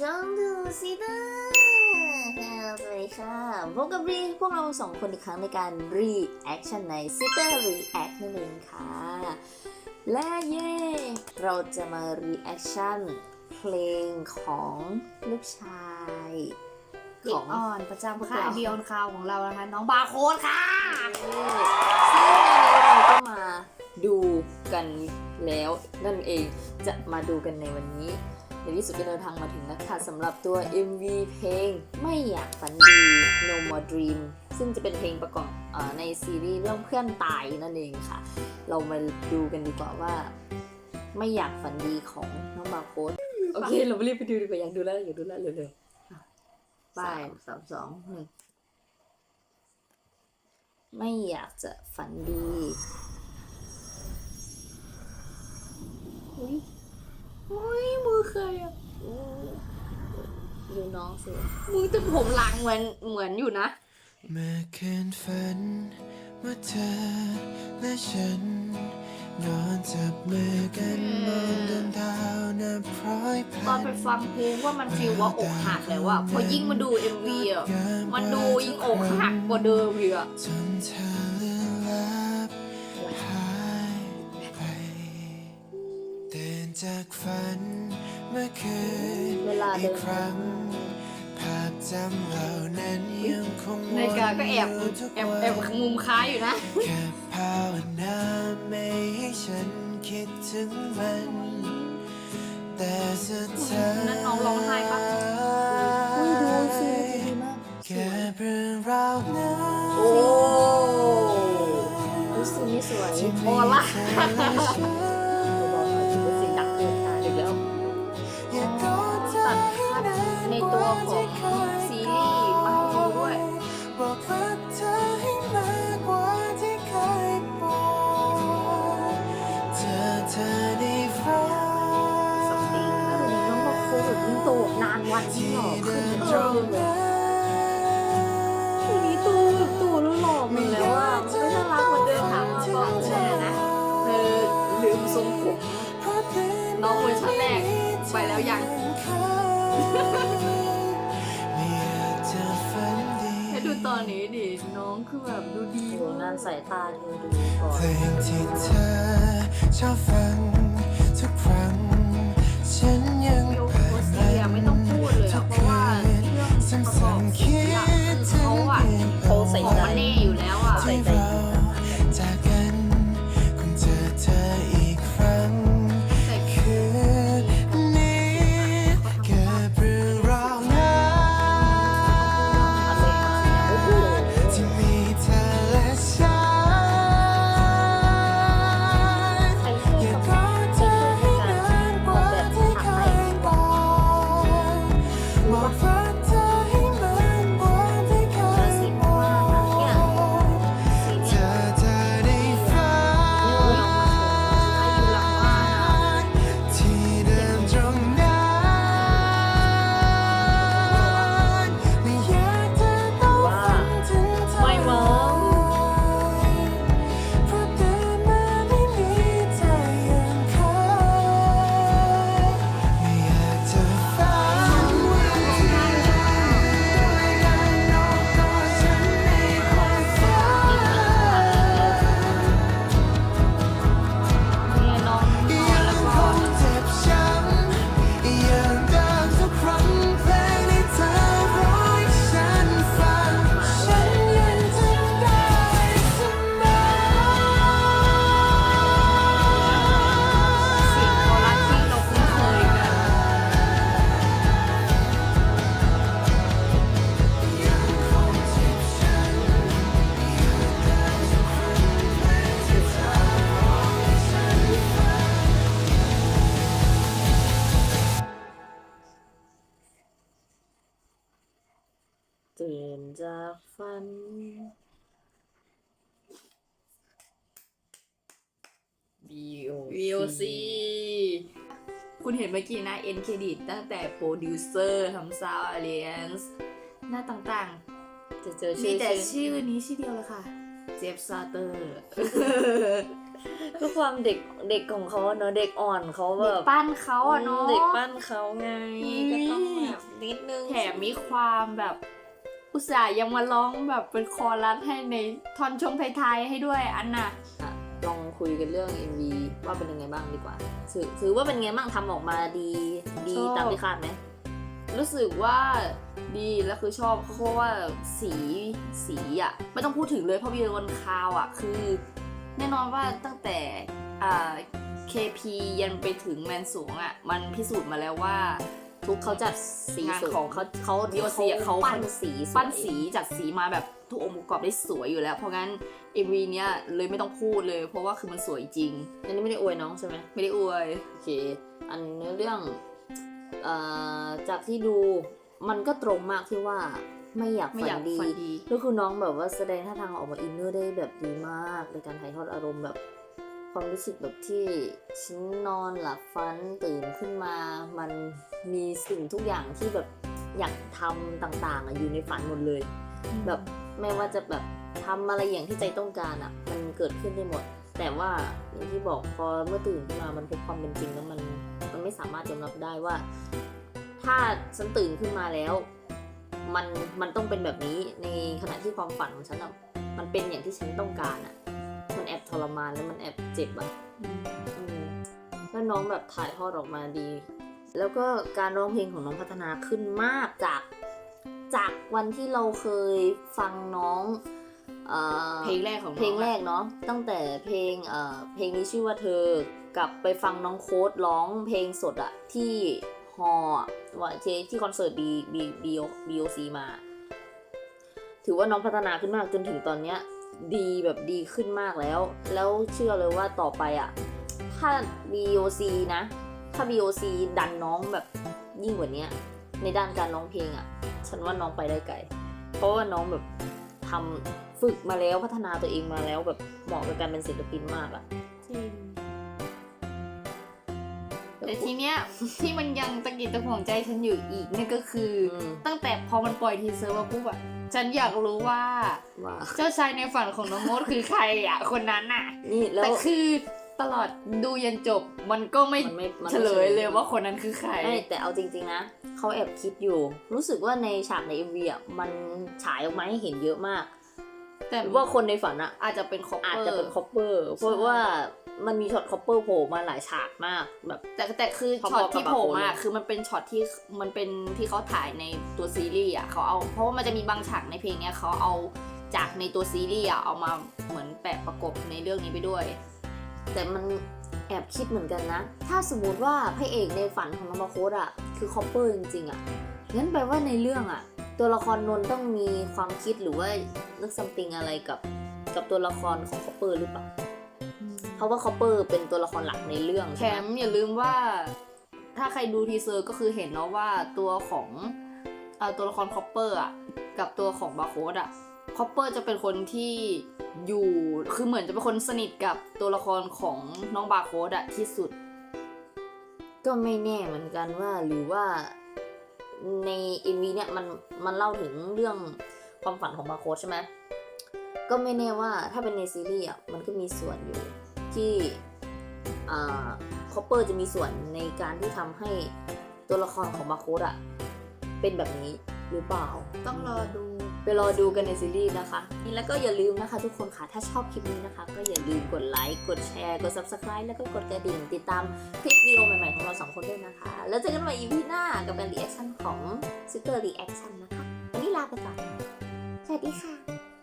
ช่องดูซีเตอร์สวัสดีค่ะ พบกับรีพวกเราสองคนอีกครั้งในการรีแอคชั่นในซิเตอร์รีแอคนั่นเองค่ะ และเย่เราจะมารีแอคชั่นเพลงของลูกชายเด็ขกองอ่อนประจำพวกค่ายเราเดียวคาวของเรานะคะน้องบาร์โค้ดค่ะซึ่งเราก็มาดูกันแล้วนั่นเองจะมาดูกันในวันนี้ ในที่สุดก็เดินทางมาถึงแล้วค่ะสำหรับตัว MV เพลงไม่อยากฝันดี No More Dream ซึ่งจะเป็นเพลงประกอบอในซีรีส์เรื่องเพื่อนตายนั่นเองค่ะ เรามาดูกันดีกว่าว่า ไม่อยากฝันดีของน้องบาโค้ดโอเค เราไปรีบไปดูดีกว่าอยากดูแล้วอยากดูแล้วเร็วๆไปสามสองหนึ่งไม่อยากจะฝันดี อุ้ยอุ้ย มือใครอะอู้ดูน้องสิมือแต่ผมหลังเหมือนเหมือนอยู่นะเมื่อคืนฝันว่าเธอและฉัน นอนจับมือกันมองดวงดาวนับร้อยพัตอนนไปฟังเพลงว่ามันฟีลว่าอกหักแล้วอะพอยิ่งมาดู MV อะมันดูยิ่งอกหักกว่าเดิมอีกอะจนเธอเลือนลับหายไปตื่นจากฝัน เมื่อคืนเวลาอีเดิกนครั้งภาพจำเหล่านั้นยังคงนาฬิกาก็แอบวนทุกแอบวันแอบมุมคล้ายอยู่นะ แค่ภาวนาไม่ให้ฉันคิดถึงมัน แต่สุดท้ายนั่นน้องร้องไห้ปะ อุ้ยดูสิดีมากแค่เรื่องราวนั้น โอ้รู้สึกไม่สวยที่โอ้มีละเธอและฉัน กของซีรีส์มาให้ดูด้วยบอกรักเธอให้มากกว่าที่เคยบอกเธอเธอได้ฟังสติแล้วเดี๋ยนี้น้องบอกโควิดยิ่งโตนานวันยิ่งหล่อขึ้นเออเลยทีนี้ตัวตัวแล้วหล่อหมดแล้วอะมันไม่น่ารักเหมือนเดิมถามมาว่าบอกเธเธออนะนะเธอลืมทรงผมน้องเวอร์ชันแรกไปแล้วยัง อนนี้ดิน้องคือแบบดูดีดูมากงานสายตาดูดูก่อนเพลงที่เธอชอบฟังทุกครั้งฉันยังวิวเปิโคดสเซียไม่ต้องพูดเลยอะเพราะว่าเรื่องประกอบทุกอย่างคือเขาอะเขาใส่ของใจมันเน่อยู่แล้วอะที่เราจากฝัน VOC คุณเห็นเมื่อกี้นะเอ็นเครดิตตั้งแต่โปรดิวเซอร์ทำซาวอ l เ a นซ์หน้าต่างจะเจอๆชื่มีอแต่ชื่อชื่อนี้ชื่อเดียวเลยค่ะ เจฟซาเตอร์ ก็ความเด็กเด็กของเขาอะเนอะเด็กอ่อนเขาแบเด็กบปั้นเขาอะเนาะเด็กปั้นเขาไงอืมก็ต้องแบบนิดนึง แถมมีความแบบ อุตส่าห์ยังมาร้องแบบเป็นคอรัสให้ในท่อนช่วงท้ายๆให้ด้วยอันน่ะอะลองคุยกันเรื่อง MV ว่าเป็นยังไงบ้างดีกว่าถือถือว่าเป็นไงบ้างทำออกมาดีดีชอบตามที่คาดไหมรู้สึกว่าดีแล้วคือชอบเพราะว่าสีสีอะไม่ต้องพูดถึงเลยเพราะวิววันคาวอะคือ แน่นอนว่าตั้งแต่อ่า KP ยันไปถึงแมนสูงอะมันพิสูจน์มาแล้วว่า ทุกเขาจัดสีงานสวยของเขาเขา DOC อะเขาปั้นสีสวยปั้นสีจัดสีมาแบบทุกองค์ประกอบได้สวยอยู่แล้ว เพราะงั้น MV เนี้ยเลยไม่ต้องพูดเลย เพราะว่าคือมันสวยจริง อันนี้ไม่ได้อวยน้องใช่ไหมไม่ได้อวยโอเค อันเนื้อเรื่องเอ่อจากที่ดูมันก็ตรงมากที่ว่าไม่อยากไม่ฝัอยากนดีฝันดีก็คือน้องแบบว่าแสดงท่าทางออกมาอินเนอร์ได้แบบดีมากในการถ่ายทอดอารมณ์แบบ ความรู้สึกแบบที่ฉันนอนหลับฝันตื่นขึ้นมา มันมีสิ่งทุกอย่างที่แบบอยากทำต่างๆอะอยู่ในฝันหมดเลย แบบไม่ว่าจะแบบทำอะไรอย่างที่ใจต้องการอะ่ะ มันเกิดขึ้นได้หมด แต่ว่าอย่างที่บอกพอเมื่อตื่นขึ้นมามันพบความเป็นจริงแล้วมันมันไม่สามารถยอมรับได้ว่า ถ้าฉันตื่นขึ้นมาแล้ว มันมันต้องเป็นแบบนี้ในขณะที่ความฝันของฉันอะมันเป็นอย่างที่ฉันต้องการอะมันแอบท รมานแล้วมันแอบเจ็บอะอืมอืมแล้วน้องแบบถ่ายทอดออกมาดี แล้วก็การร้องเพลงของน้องพัฒนาขึ้นมากจากจากวันที่เราเคยฟังน้องเอ่อเพลงแรกของน้องเพลงแรอะกเนาะตั้งแต่เพลงเอ่อเพลงนี้ชื่อว่าเธอกลับไปฟังน้องโค้ดร้องเพลงสดอะที่ฮออะว่าที่ที่คอนเสิร์ตบีบีบีบีโอซีมา ถือว่าน้องพัฒนาขึ้นมากจนถึงตอนเนี้ย ดีแบบดีขึ้นมากแล้ว แล้วเชื่อเลยว่าต่อไปอะถ้า BOC นะ ถ้า BOC ดันน้องแบบยิ่งกว่าเนี้ยในด้านการร้องเพลงอะฉันว่าน้องไปได้ไกล เพราะว่าน้องแบบทำฝึกมาแล้วพัฒนาตัวเองมาแล้วแบบเหมาะกับการเป็นศิลปินมากอะจริงแต่ทีเนี้ยที่มันยังตะกิดตะขวงใจฉันอยู่อีกนั่นก็คืออมตั้งแต่พอมันปล่อยทีเซอร์มาปุ๊บอะ ฉันอยากรู้ว่า ว่าเจ้าชายในฝันของน้องโมดคือใครอะคนนั้นอะนี่แล้ว แต่คือตลอดดูยันจบมันก็ไม่มันไม่มันไม่ เฉลยเลยว่าคนนั้นคือใคร ไม่แต่เอาจริง ๆ นะเขาแอบคิดอยู่ รู้สึกว่าในฉากใน MV อะมันฉายออกมาให้เห็นเยอะมากแต่หรือว่าคนในฝันอะอาจจะเป็นคอปเปอร์อาจจะเป็นคอปเปอร์ เพราะว่า มันมีช็อตคอปเปอร์โผล่มาหลายฉากมากแบบ แต่แต่คือพอๆช็อตที่กับโผล่บาโคมาเลยคือมันเป็นช็อตที่มันเป็นที่เขาถ่ายในตัวซีรีส์อะเขาเอาเพราะว่ามันจะมีบางฉากในเพลงเนี้ยเขาเอาจากในตัวซีรีส์อะเอามาเหมือนแปะประกบในเรื่องนี้ไปด้วย แต่มันแอบคิดเหมือนกันนะ ถ้าสมมติว่าพระเอกในฝันของน้องมาโคดอะคือคอปเปอร์จริงๆอะงั้นแปลว่าในเรื่องอะ ตัวละครนนท์ต้องมีความคิดหรือว่านึกซัมติงอะไรกับกับตัวละครของคอปเปอร์หรือเปล่า เพราะว่าคอปเปอร์เป็นตัวละครหลักในเรื่องแถมอย่าลืมว่า ถ้าใครดูทีเซอร์ก็คือเห็นเนาะว่าตัวของอตัวละครคอปเปอร์อะกับตัวของบาโคดอะคอปเปอร์จะเป็นคนที่อยู่คือเหมือนจะเป็นคนสนิทกับตัวละครของน้องบาโคดอะที่สุด ก็ไม่แน่เหมือนกันว่าหรือว่าใน MV เนี่ยมันมันเล่าถึงเรื่องความฝันของบาโคดใช่ไหมก็ไม่แน่ว่าถ้าเป็นในซีรีส์อะมันก็มีส่วนอยู่ ที่อ่าคอปเปอร์จะมีส่วนในการที่ทำให้ตัวละครของบาโคดอะเป็นแบบนี้หรือเปล่า ต้องรอดูไปรอดูกันในซีรีส์นะคะนี่แล้วก็อย่าลืมนะคะทุกคนค่ะถ้าชอบคลิปนี้นะคะ ก็อย่าลืมกดไลค์กดแชร์กด subscribe แล้วก็กดกระดิ่งติดตามคลิปวิดีโอใหม่ๆของเราสองคนด้วยนะคะ แล้วเจอกันใหม่ EP หน้ากับการ reaction ของ Super Reaction นะคะวันนี้ลาไปก่อนสวัสดีค่ะ